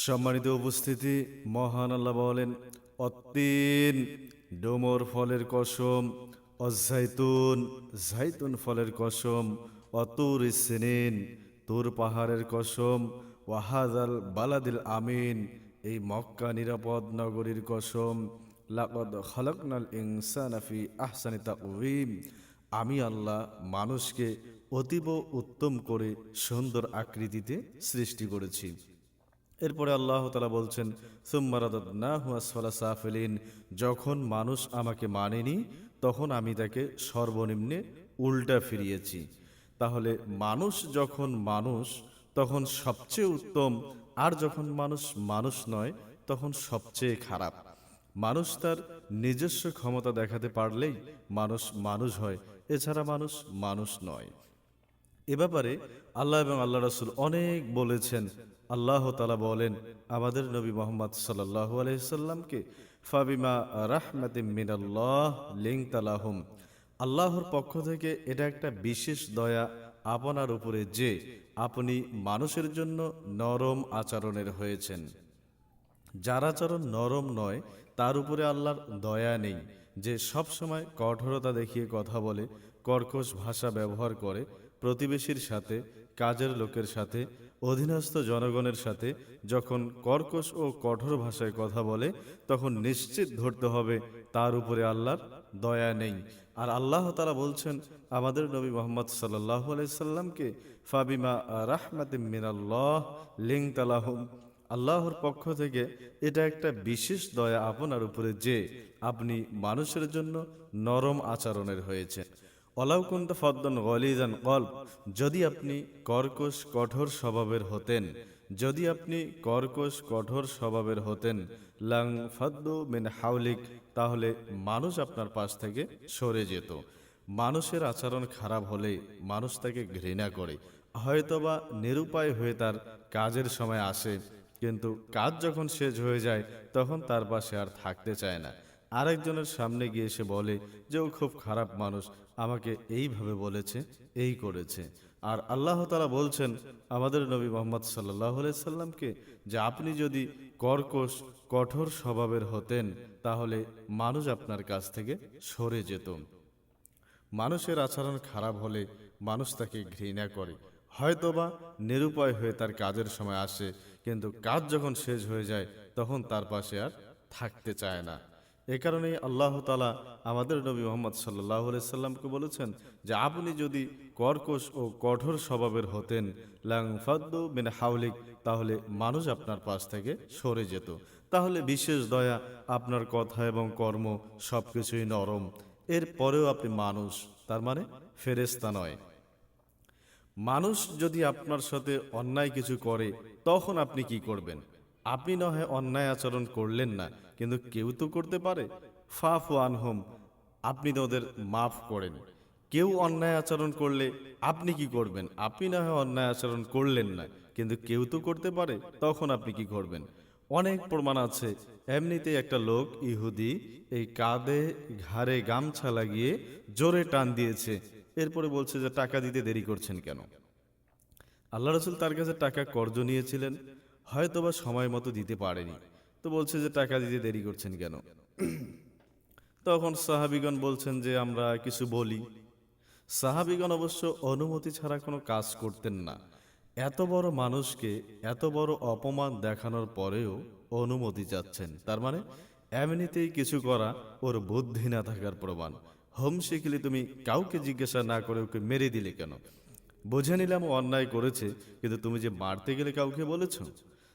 সম্মানিত উপস্থিতি, মহান আল্লাহ বলেন অত্তিন ডোমর ফলের কসম, অজাইতুন জাইতুন ফলের কসম, অতুর সিনিন তুর পাহাড়ের কসম, ওয়াহাদাল বালাদিল আমিন, এই মক্কা নিরাপদ নগরীর কসম, লাকদ খালাকনাল ইনসানাফি আহসানি তাকওয়িম, আমি আল্লাহ মানুষকে অতীব উত্তম করে সুন্দর আকৃতিতে সৃষ্টি করেছি। এরপরে আল্লাহ তালা বলছেন সাফেলিন। যখন মানুষ আমাকে মানেনি, তখন আমি তাকে সর্বনিম্নে উল্টা ফিরিয়েছি। তাহলে মানুষ যখন মানুষ, তখন সবচেয়ে উত্তম, আর যখন মানুষ মানুষ নয়, তখন সবচেয়ে খারাপ। মানুষ তার নিজস্ব ক্ষমতা দেখাতে পারলেই মানুষ মানুষ হয়, এছাড়া মানুষ মানুষ নয়। এ ব্যাপারে আল্লাহ এবং আল্লাহ রসুল অনেক বলেছেন। আল্লাহ তালা বলেন, আমাদের নবী মোহাম্মদ সাল্লাহু আলহিসাল্লামকে ফাবিমা রাহমাতে মিনাল্লাহ লিং তালাহুম আল্লাহর পক্ষ থেকে এটা একটা বিশেষ দয়া আপনার উপরে যে আপনি মানুষের জন্য নরম আচরণের হয়েছেন। যার আচরণ নরম নয়, তার উপরে আল্লাহর দয়া নেই। যে সব সময় কঠোরতা দেখিয়ে কথা বলে, কর্কশ ভাষা ব্যবহার করে প্রতিবেশীর সাথে, কাজের লোকের সাথে, অধীনস্থ জনগণের সাথে যখন কর্কশ ও কঠোর ভাষায় কথা বলে, তখন নিশ্চিত ধরতে হবে তার উপরে আল্লাহর দয়া নেই। আর আল্লাহ তারা বলছেন, আমাদের নবী মোহাম্মদ সাল্লাহ আলাইসাল্লামকে ফাবিমা রাহমাত মিনাল্লাহ লিং তালাহুম আল্লাহর পক্ষ থেকে এটা একটা বিশেষ দয়া আপনার উপরে যে, আপনি মানুষের জন্য নরম আচরণের হয়েছে অলাউকুন্ত ফদ্দন গলিজান কল্প যদি আপনি কর্কশ কঠোর স্বভাবের হতেন, যদি আপনি কর্কশ কঠোর স্বভাবের হতেন, লাং ফদ্দু মিন হাউলিক, তাহলে মানুষ আপনার পাশ থেকে সরে যেত। মানুষের আচরণ খারাপ হলে মানুষ তাকে ঘৃণা করে। হয়তোবা নিরুপায় হয়ে তার কাজের সময় আসে, কিন্তু কাজ যখন শেষ হয়ে যায়, তখন তার পাশে আর থাকতে চায় না। আরেকজনের সামনে গিয়ে সে বলে যে ও খুব খারাপ মানুষ, আমাকে এইভাবে বলেছে, এই করেছে। আর আল্লাহ তালা বলছেন, আমাদের নবী মোহাম্মদ সাল্লাহ সাল্লামকে যে আপনি যদি কর্কশ, কঠোর স্বভাবের হতেন, তাহলে মানুষ আপনার কাছ থেকে সরে যেত। মানুষের আচরণ খারাপ হলে মানুষ তাকে ঘৃণা করে। হয়তোবা নিরুপায় হয়ে তার কাজের সময় আসে, কিন্তু কাজ যখন শেষ হয়ে যায়, তখন তার পাশে আর থাকতে চায় না। এ কারণেই আল্লাহ তালা আমাদের নবী মোহাম্মদ সাল্লাহ সাল্লামকে বলেছেন যে, আপনি যদি কর্কশ ও কঠোর স্বভাবের হতেন, লাং ফাদ্দু বিন হাউলিক তাহলে মানুষ আপনার পাশ থেকে সরে যেত। তাহলে বিশেষ দয়া আপনার কথা এবং কর্ম সবকিছুই নরম। এর পরেও আপনি মানুষ, তার মানে ফেরেস্তা নয়। মানুষ যদি আপনার সাথে অন্যায় কিছু করে, তখন আপনি কি করবেন? আপনি না হয় অন্যায় আচরণ করলেন না কিন্তু কেউ তো করতে পারে। ফাফ আনহোম, আপনি তো ওদের মাফ করেন। কেউ অন্যায় আচরণ করলে আপনি কি করবেন? আপনি না হয় অন্যায় আচরণ করলেন না, কিন্তু কেউ তো করতে পারে, তখন আপনি কি করবেন? অনেক প্রমাণ আছে। এমনিতেই একটা লোক ইহুদি, এই কাঁধে ঘাড়ে গামছা লাগিয়ে জোরে টান দিয়েছে। এরপরে বলছে যে, টাকা দিতে দেরি করছেন কেন? আল্লাহ রসুল তার কাছে টাকা কর্জ নিয়েছিলেন। হয়তোবা সময় মতো দিতে পারেনি। তো বলছে যে টাকা দিতে দেরি করছেন কেন? তখন সাহাবিগণ বলছেন যে আমরা কিছু বলি। সাহাবিগণ অবশ্য অনুমতি ছাড়া কোনো কাজ করতেন না। এত বড় মানুষকে এত বড় অপমান দেখানোর পরেও অনুমতি চাচ্ছেন। তার মানে এমনিতেই কিছু করা ওর বুদ্ধি না থাকার প্রমাণ। হোম শিখলে তুমি কাউকে জিজ্ঞাসা না করে ওকে মেরে দিলে কেন? বুঝে নিলাম অন্যায় করেছে, কিন্তু তুমি যে মারতে গেলে কাউকে বলেছ?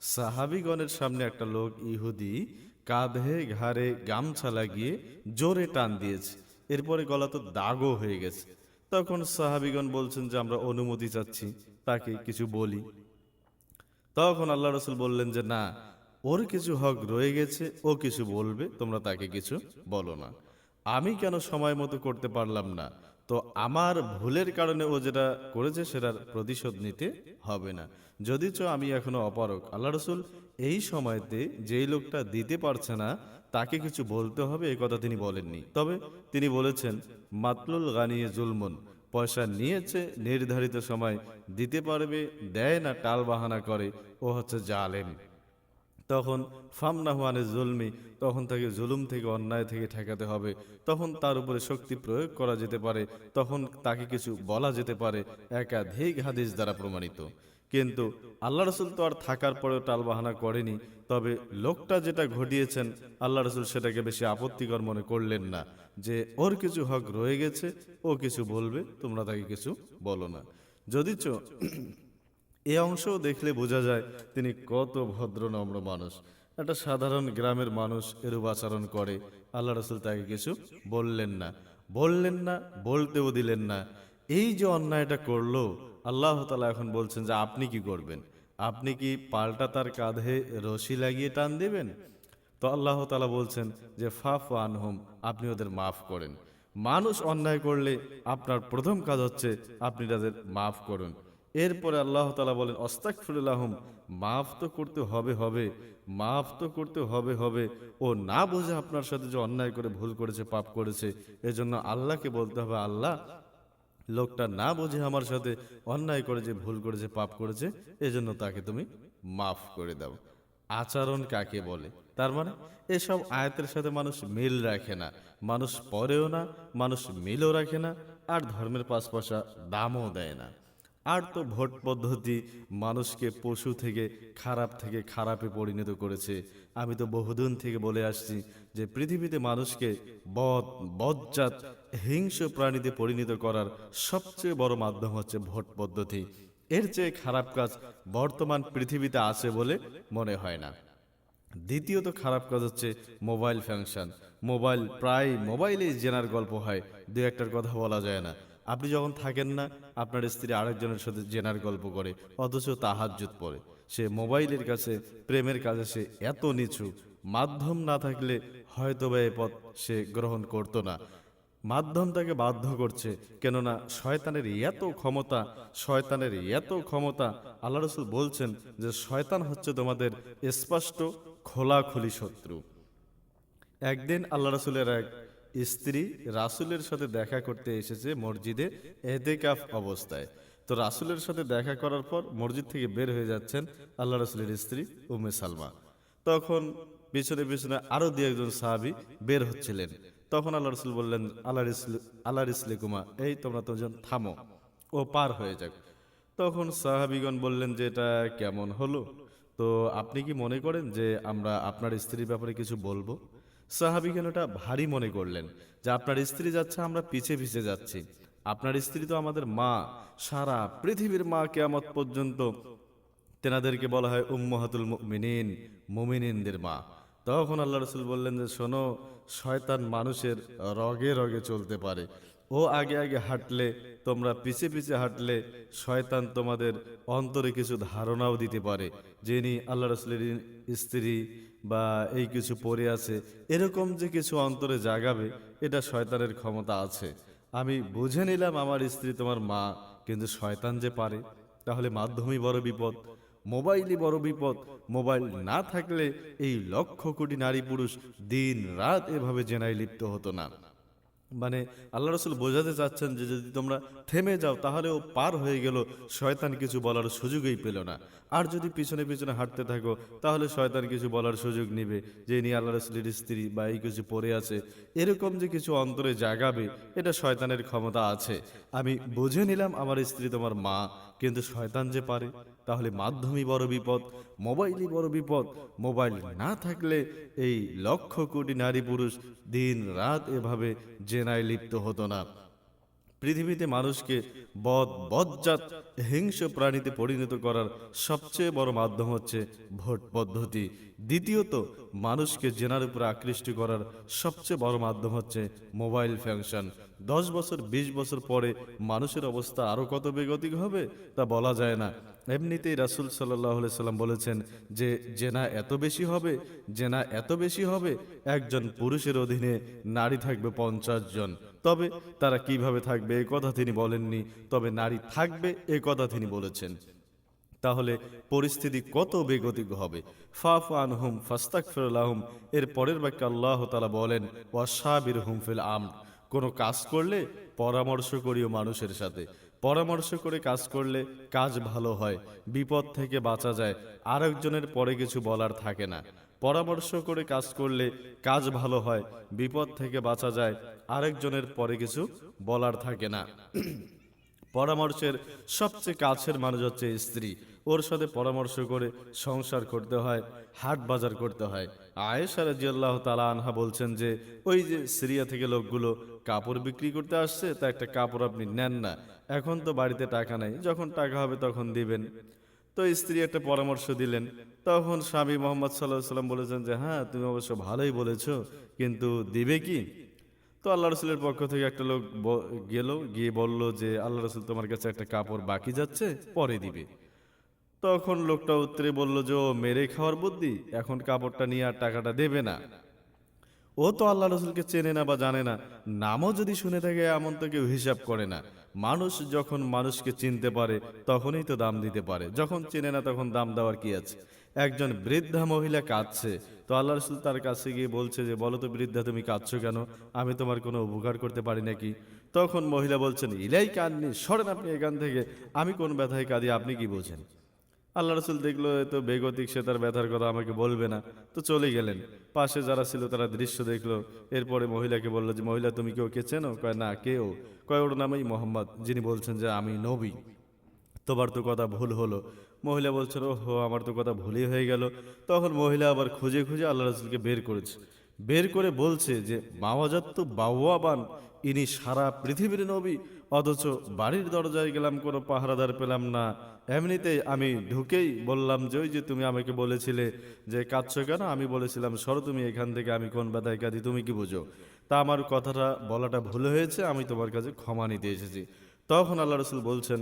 সাহাবিগণের সামনে একটা লোক ইহুদি কাঁধে ঘাড়ে গামছা লাগিয়ে জোরে টান দিয়েছে। এরপরে গলা তো দাগও হয়ে গেছে। তখন সাহাবিগণ বলছেন যে, আমরা অনুমতি চাচ্ছি, তাকে কিছু বলি। তখন আল্লাহ রসুল বললেন যে, না, ওর কিছু হক রয়ে গেছে, ও কিছু বলবে, তোমরা তাকে কিছু বলো না। আমি কেন সময় মতো করতে পারলাম না? তো আমার ভুলের কারণে ও যেটা করেছে সেটার প্রতিশোধ নিতে হবে না। যদিচ আমি এখনও অপারক আল্লাহ রসুল এই সময়তে যেই লোকটা দিতে পারছে না, তাকে কিছু বলতে হবে এই কথা তিনি বলেননি। তবে তিনি বলেছেন, মাতলুল গানিয়ে জুলমন। পয়সা নিয়েছে, নির্ধারিত সময় দিতে পারবে, দেয় না টাল বাহানা করে। ও হচ্ছে জালেম। তখন ফামনাহুয়ানের জুলমি, তখন তাকে জুলুম থেকে, অন্যায় থেকে ঠেকাতে হবে। তখন তার উপরে শক্তি প্রয়োগ করা যেতে পারে। তখন তাকে কিছু বলা যেতে পারে, একাধিক হাদিস দ্বারা প্রমাণিত। কিন্তু আল্লাহ রসুল তো আর থাকার পরেও টালবাহানা করেনি। তবে লোকটা যেটা ঘটিয়েছেন, আল্লাহ রসুল সেটাকে বেশি আপত্তিকর মনে করলেন না। যে ওর কিছু হক রয়ে গেছে, ও কিছু বলবে, তোমরা তাকে কিছু বলো না। যদিচ এই অংশও দেখলে বোঝা যায় তিনি কত ভদ্র, নম্র মানুষ। একটা সাধারণ গ্রামের মানুষ এরূপ আচরণ করে। আল্লাহ রসুল তাকে কিছু বললেন না। বললেন না, বলতেও দিলেন না। এই যে অন্যায়টা করল, আল্লাহ তালা এখন বলছেন যে আপনি কি করবেন? আপনি কি পাল্টা তার কাঁধে রশি লাগিয়ে টান দেবেন? তো আল্লাহ তালা বলছেন যে, ফাফ আনহুম, আপনি ওদের মাফ করেন। মানুষ অন্যায় করলে আপনার প্রথম কাজ হচ্ছে আপনি তাদের মাফ করুন। এরপরে আল্লাহ তালা বলেন অস্তাকফিরুল্লাহম মাফ তো করতে হবে হবে, মাফ তো করতে হবে হবে। ও না বোঝে আপনার সাথে যে অন্যায় করে ভুল করেছে, পাপ করেছে, এজন্য আল্লাহকে বলতে হবে, আল্লাহ, লোকটা না বুঝে আমার সাথে অন্যায় করেছে, ভুল করেছে, পাপ করেছে, এজন্য তাকে তুমি মাফ করে দাও। আচরণ কাকে বলে? তার মানে এসব আয়াতের সাথে মানুষ মিল রাখে না, মানুষ পরেও না, মানুষ মিলও রাখে না, আর ধর্মের পাশপাশা দামও দেয় না। আর তো ভোট পদ্ধতি মানুষকে পশু থেকে, খারাপ থেকে খারাপে পরিণত করেছে। আমি তো বহুদিন থেকে বলে আসছি যে পৃথিবীতে মানুষকে বদ, বজ্জাত, হিংস্র প্রাণীতে পরিণত করার সবচেয়ে বড় মাধ্যম হচ্ছে ভোট পদ্ধতি। এর চেয়ে খারাপ কাজ বর্তমান পৃথিবীতে আছে বলে মনে হয় না। দ্বিতীয়ত খারাপ কাজ হচ্ছে মোবাইল ফাংশন। মোবাইল প্রায় মোবাইলেই জেনার গল্প হয়। দু একটার কথা বলা যায় না। আপনি যখন থাকেন না, আপনার স্ত্রী আরেকজনের সাথে জেনার গল্প করে, অথচ তাহাজ্জুদ পড়ে। সে মোবাইলের কাছে, প্রেমের কাছে সে এত নিচু, মাধ্যম না থাকলে হয়তো বা এ পথ সে গ্রহণ করতো না। মাধ্যম তাকে বাধ্য করছে, কেননা শয়তানের এত ক্ষমতা, শয়তানের এত ক্ষমতা, আল্লাহ রসুল বলছেন যে শয়তান হচ্ছে তোমাদের স্পষ্ট খোলাখুলি শত্রু। একদিন আল্লাহ রসুলের এক স্ত্রী রাসুলের সাথে দেখা করতে এসেছে মসজিদে এতেকাফ অবস্থায়। তো রাসুলের সাথে দেখা করার পর মসজিদ থেকে বের হয়ে যাচ্ছেন আল্লাহ রসুলের স্ত্রী উমে সালমা। তখন পিছনে পিছনে আরও দু একজন সাহাবি বের হচ্ছিলেন। তখন আল্লাহ রসুল বললেন, আল্লাহ আল্লাহ ইসলিকুমা এই তোমরা তোজন থামো, ও পার হয়ে যাক। তখন সাহাবিগণ বললেন যে, এটা কেমন হলো? তো আপনি কি মনে করেন যে আমরা আপনার স্ত্রীর ব্যাপারে কিছু বলব? সাহাবিগণ ওটা ভারী মনে করলেন? যে আপনার স্ত্রী যাচ্ছে, আমরা পিছে পিছে যাচ্ছি। আপনার স্ত্রী তো আমাদের মা। সারা পৃথিবীর মা কেয়ামত পর্যন্ত তেনাদেরকে বলা হয় উম্মহাতুল মিনিন মুমিনিনদের মা। তখন আল্লাহ রসুল বললেন যে, শোনো, শয়তান মানুষের রগে রগে চলতে পারে। ও আগে আগে হাঁটলে, তোমরা পিছে পিছে হাঁটলে, শয়তান তোমাদের অন্তরে কিছু ধারণাও দিতে পারে। যিনি আল্লাহ রসুলের স্ত্রী বা এই কিছু পড়ে আছে, এরকম যে কিছু অন্তরে জাগাবে, এটা শয়তানের ক্ষমতা আছে। আমি বুঝে নিলাম আমার স্ত্রী তোমার মা, কিন্তু শয়তান যে পারে, তাহলে মাধ্যমই বড় বিপদ, মোবাইলই বড় বিপদ। মোবাইল না থাকলে এই লক্ষ কোটি নারী পুরুষ দিন রাত এভাবে জেনায় লিপ্ত হতো না। মানে আল্লাহ রসুল বোঝাতে চাচ্ছেন যে যদি তোমরা থেমে যাও তাহলেও পার হয়ে গেল। শয়তান কিছু বলার সুযোগই পেল না। আর যদি পিছনে পিছনে হাঁটতে থাকো, তাহলে শয়তান কিছু বলার সুযোগ নিবে। যে নিয়ে আল্লাহ রসুলের স্ত্রী বা এই কিছু পড়ে আছে, এরকম যে কিছু অন্তরে জাগাবে, এটা শয়তানের ক্ষমতা আছে। আমি বুঝে নিলাম আমার স্ত্রী তোমার মা, কিন্তু শয়তান যে পারে? তাহলে মাধ্যমই বড় বিপদ, মোবাইলই বড় বিপদ। মোবাইল না থাকলে এই লক্ষ কোটি নারী পুরুষ দিন রাত এভাবে জেনায় লিপ্ত হতো না। পৃথিবীতে মানুষকে বদ, বজ্জাত, হিংস্র প্রাণীতে পরিণত করার সবচেয়ে বড় মাধ্যম হচ্ছে ভোট পদ্ধতি। দ্বিতীয়ত, মানুষকে জেনার উপরে আকৃষ্ট করার সবচেয়ে বড় মাধ্যম হচ্ছে মোবাইল ফ্যাংশন দশ বছর ২০ বছর পরে মানুষের অবস্থা আরও কত বেগতিক হবে তা বলা যায় না। এমনিতেই রাসুল সাল্লাহ সাল্লাম বলেছেন যে জেনা এত বেশি হবে, জেনা এত বেশি হবে, একজন পুরুষের অধীনে নারী থাকবে পঞ্চাশ জন। তবে তারা কীভাবে থাকবে এ কথা তিনি বলেননি, তবে নারী থাকবে এ কথা তিনি বলেছেন। তাহলে পরিস্থিতি কত বেগতিক হবে? ফাফ ফাস্তাক ফিরলাহুম এর পরের বাক্যে আল্লাহ তালা বলেন ওয়াসাবির হুম ফিল আম কোনো কাজ করলে পরামর্শ করিও মানুষের সাথে। পরামর্শ করে কাজ করলে কাজ ভালো হয়, বিপদ থেকে বাঁচা যায়, আরেকজনের পরে কিছু বলার থাকে না। পরামর্শ করে কাজ করলে কাজ ভালো হয়, বিপদ থেকে বাঁচা যায়, আরেকজনের পরে কিছু বলার থাকে না। পরামর্শের সবচেয়ে কাছের মানুষ হচ্ছে স্ত্রী। ওর সাথে পরামর্শ করে সংসার করতে হয়, হাট বাজার করতে হয়। আয়েশা রাজিয়াল্লাহ তালা আনহা বলছেন যে, ওই যে সিরিয়া থেকে লোকগুলো কাপড় বিক্রি করতে আসছে, তা একটা কাপড় আপনি নেন না। এখন তো বাড়িতে টাকা নাই, যখন টাকা হবে তখন দিবেন। তো স্ত্রী একটা পরামর্শ দিলেন। তখন স্বামী মোহাম্মদ সাল্লাহ সাল্লাম বলেছেন যে হ্যাঁ তুমি অবশ্য ভালোই বলেছ, কিন্তু দিবে কি? তো আল্লাহ রসুলের পক্ষ থেকে একটা লোক গেল, গিয়ে বলল যে, আল্লাহ রসুল তোমার কাছে একটা কাপড় বাকি যাচ্ছে, পরে দিবে। তখন লোকটা উত্তরে বলল যে, ও, মেরে খাওয়ার বুদ্ধি, এখন কাপড়টা নিয়ে আর টাকাটা দেবে না। ও তো আল্লাহ রসুলকে চেনে না বা জানে না, নামও যদি শুনে থাকে এমন তো কেউ হিসাব করে না। মানুষ যখন মানুষকে চিনতে পারে, তখনই তো দাম দিতে পারে, যখন চেনে না তখন দাম দেওয়ার কি আছে? একজন বৃদ্ধা মহিলা কাঁদছে। তো আল্লাহ রসুল তার কাছে গিয়ে বলছে যে, বলো তো বৃদ্ধা, তুমি কাঁদছো কেন? আমি তোমার কোনো উপকার করতে পারি নাকি? তখন মহিলা বলছেন ইলাই কাঁদনি সরেন আপনি এখান থেকে। আমি কোন ব্যথায় কাঁদি, আপনি কি বোঝেন? আল্লাহ রসুল দেখল তো বেগতিক, সে তার ব্যথার কথা আমাকে বলবে না। তো চলে গেলেন। পাশে যারা ছিল, তারা দৃশ্য দেখল। এরপরে মহিলাকে বলল যে, মহিলা, তুমি কেউ কে চেনো? কয়, না, কেউ। কয়, ওর নামই মোহাম্মদ, যিনি বলছেন যে, আমি নবী। তোমার তো কথা ভুল হলো। মহিলা বলছিল ওহো, আমার তো কথা ভুলই হয়ে গেল। তখন মহিলা আবার খুঁজে খুঁজে আল্লাহ রসুলকে বের করেছে। বের করে বলছে যে মাওয়াজাত বাউয়াবান ইনি সারা পৃথিবীর নবী, অথচ বাড়ির দরজায় গেলাম, কোনো পাহারাদার পেলাম না। এমনিতেই আমি ঢুকেই বললাম যে, ওই যে তুমি আমাকে বলেছিলে যে, কাঁদছো কেন? আমি বলেছিলাম, সরো তুমি এখান থেকে, আমি কোন ব্যথায় কাঁদি, তুমি কি বুঝো? তা আমার কথাটা বলাটা ভুল হয়েছে, আমি তোমার কাছে ক্ষমা নিতে এসেছি। তখন আল্লাহ রসুল বলছেন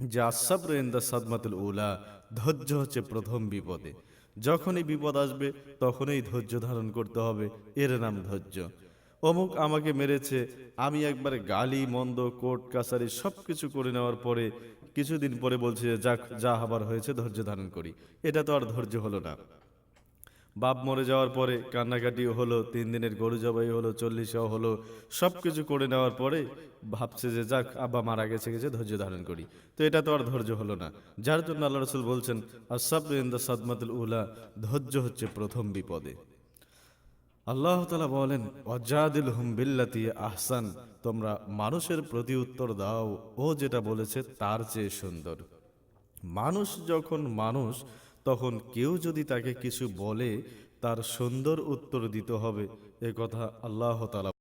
যে সাবর ইন্দা সাদমাতুল উলা, ধৈর্য হচ্ছে প্রথম বিপদে। যখনই বিপদ আসবে, তখনই ধৈর্য ধারণ করতে হবে, এর নাম ধৈর্য। অমুক আমাকে মেরেছে, আমি একবার গালি, মন্দ, কোর্ট, কাছারি সব কিছু করে নেওয়ার পরে, কিছুদিন পরে বলছে, যাক, যা হবার হয়েছে, ধৈর্য ধারণ করি। এটা তো আর ধৈর্য হলো না। বাপ মরে যাওয়ার পরে কান্নাকাটিও হলো, তিন দিনের গরু জবাই হলো, চল্লিশও হলো সব কিছু করে নেওয়ার পরে ভাবছে যে যাক, আব্বা মারা গেছে গেছে, ধৈর্য ধারণ করি। তো এটা তো আর ধৈর্য হলো না। যার জন্য আল্লাহ রসুল বলছেন আসাব ইন্দা সাদমাতুল উলা ধৈর্য হচ্ছে প্রথম বিপদে। আল্লাহ তালা বলেন অজাদিল হুম বিল্লাতি আহসান তোমরা মানুষের প্রতি উত্তর দাও। ও যেটা বলেছে, তার চেয়ে সুন্দর। মানুষ যখন মানুষ তখন কেউ যদি তাকে কিছু বলে, তার সুন্দর উত্তর দিতে হবে। এ কথা আল্লাহ তালা